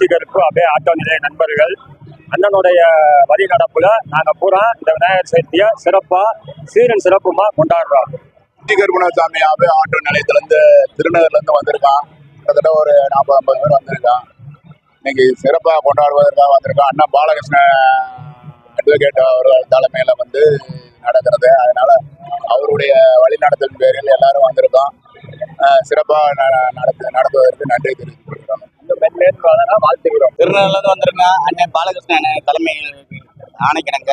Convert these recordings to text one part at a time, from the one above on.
ரசிகருக்கும் அப்படியே ஆட்டோ நிலைய நண்பர்கள். அண்ணனுடைய வழி நடப்புல நாங்க பூரா இந்த விநாயகர் சதுர்த்தியை சிறப்பா சீரன் சிறப்புமா கொண்டாடுறோம். கருப்பணசாமி அப்படியே ஆட்டோ நிலையத்திலேருந்து திருநகர்லேருந்து வந்திருக்கான். கிட்டத்தட்ட ஒரு நாற்பது ஐம்பது பேர் வந்திருக்கான். இன்னைக்கு சிறப்பாக கொண்டாடுவதற்காக வந்திருக்கான். அண்ணா பாலகிருஷ்ணன் அட்வொகேட் அவர்கள் தலைமையில் வந்து நடக்கிறது. அதனால அவருடைய வழிநடத்தல் பேரில் எல்லாரும் வந்திருக்கோம். சிறப்பாக நடத்து நடத்துவதற்கு நன்றி தெரிவித்துக் வளர வாழ்த்துக்கிறோம் திருநெல்வேலிருந்து வந்திருக்கேன். அண்ணன் பாலகிருஷ்ணன் அண்ணன் தலைமை ஆணைக்கிணங்க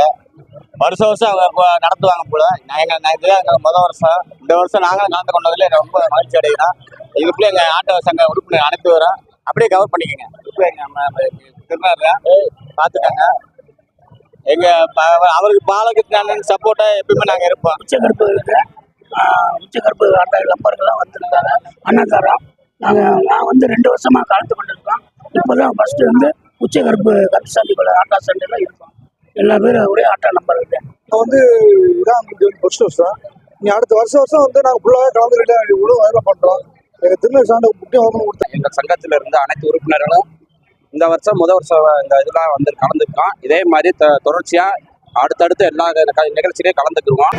வருஷம் வருஷம் நடத்துவாங்க போல. நாங்கள் முதல் வருஷம். இந்த வருஷம் நாங்களும் கலந்து கொண்டதில் ரொம்ப மகிழ்ச்சி அடைகிறோம். இதுக்குள்ளே எங்கள் ஆட்டோ சங்க உறுப்பினர் அனைத்து வரோம் அப்படியே கவர் பண்ணிக்கோங்க. திருநெல்வேலியில் பார்த்துக்கோங்க. எங்கள் அவருக்கு பாலகிருஷ்ணன் சப்போர்ட்டாக எப்பயுமே நாங்கள் இருப்போம். உச்சகருப்பு இருக்கு. உச்சகருப்பு ஆட்ட நம்பர்கள்லாம் வந்திருக்காங்க. அன்னதாரம் நாங்கள் நான் வந்து ரெண்டு வருஷமா கலந்து கொண்டிருக்கோம். இப்போதான் ஃபர்ஸ்ட் வந்து உச்சகருப்பு கருப்புசாமி கூட ஆட்டா சண்டையில் இருக்கோம். எல்லா பேரும் ஒரே ஆட்டா நம்பர் இருக்கு இப்போ வந்து இதான் ஃபர்ஸ்ட் வருஷம். நீ அடுத்த வருஷம் வருஷம் வந்து நாங்கள் ஃபுல்லாக கலந்துக்கிட்டு இவ்வளோ வேலை பண்ணுறோம் எங்கள் திருநெல் சாண்டை முக்கியம் ஓப்பன் கொடுத்தோம் எங்கள் சங்கத்தில் இருந்த அனைத்து உறுப்பினர்களும் இந்த வருஷம் முதல் வருஷம் இந்த இதெல்லாம் வந்து கலந்துருக்கோம். இதே மாதிரி த தொடர்ச்சியாக அடுத்தடுத்து எல்லா நிகழ்ச்சியிலையும் கலந்துக்குருவோம்.